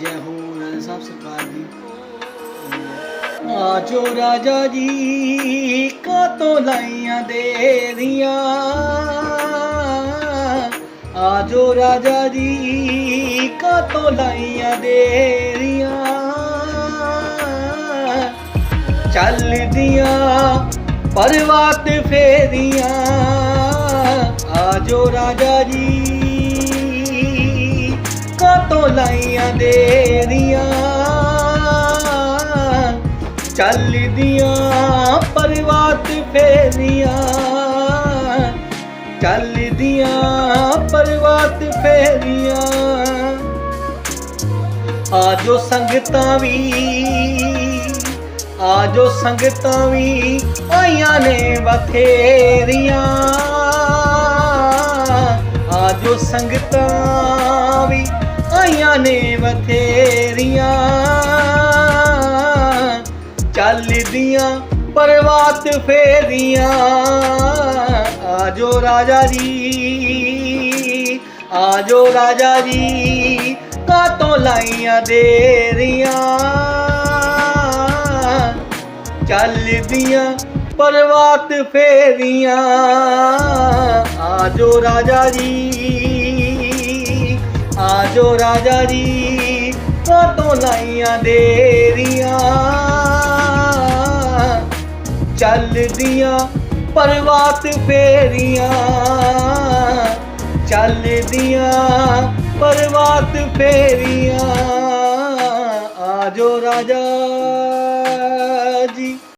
ਜੈ ਹੋ ਰਾਜਾ ਸਾਹਿਬ ਸਰਕਾਰ ਦੀ ਆਜੋ ਰਾਜਾ ਜੀ ਕਾਤੋਂ ਲਾਈਆਂ ਦੇਰੀਆਂ ਆਜੋ ਰਾਜਾ ਜੀ ਕਾਤੋਂ ਲਾਈਆਂ ਦੇਰੀਆਂ ਚੱਲਦੀਆਂ ਪਰਵਾਤ ਫੇਰੀਆਂ ਆਜੋ ਰਾਜਾ ਜੀ ਕਾਤੋਂ ਲਾਈਆਂ ਦੇਰੀਆਂ ਚੱਲਦੀਆਂ ਪਰਵਾਤ ਫੇਰੀਆਂ, ਚੱਲਦੀਆਂ ਪਰਵਾਤ ਫੇਰੀਆਂ। ਆਜੋ ਸੰਗਤਾਂ ਵੀ, ਆਜੋ ਸੰਗਤਾਂ ਵੀ ਆਈਆਂ ਨੇ ਬਥੇਰੀਆਂ। ਆਜੋ ਸੰਗਤਾਂ ਵੀ ਆਈਆਂ ਨੇ ਬਥੇਰੀਆਂ। ਚੱਲਦੀਆਂ ਪਰਵਾਤ ਫੇਰੀਆਂ। ਆਜੋ ਰਾਜਾ ਜੀ, ਆਜੋ ਰਾਜਾ ਜੀ, ਕਾਤੋਂ ਲਾਈਆਂ ਦੇਰੀਆਂ। ਚੱਲਦੀਆਂ ਪਰਵਾਤ ਫੇਰੀਆਂ। ਆਜੋ ਰਾਜਾ ਜੀ ਆਜੋ ਰਾਜਾ ਜੀ ਕਾਤੋਂ ਲਾਈਆਂ ਦੇਰੀਆਂ ਚੱਲਦੀਆਂ ਪਰਵਾਤ ਫੇਰੀਆਂ ਚੱਲਦੀਆਂ ਪਰਵਾਤ ਫੇਰੀਆਂ। ਆਜੋ ਰਾਜਾ।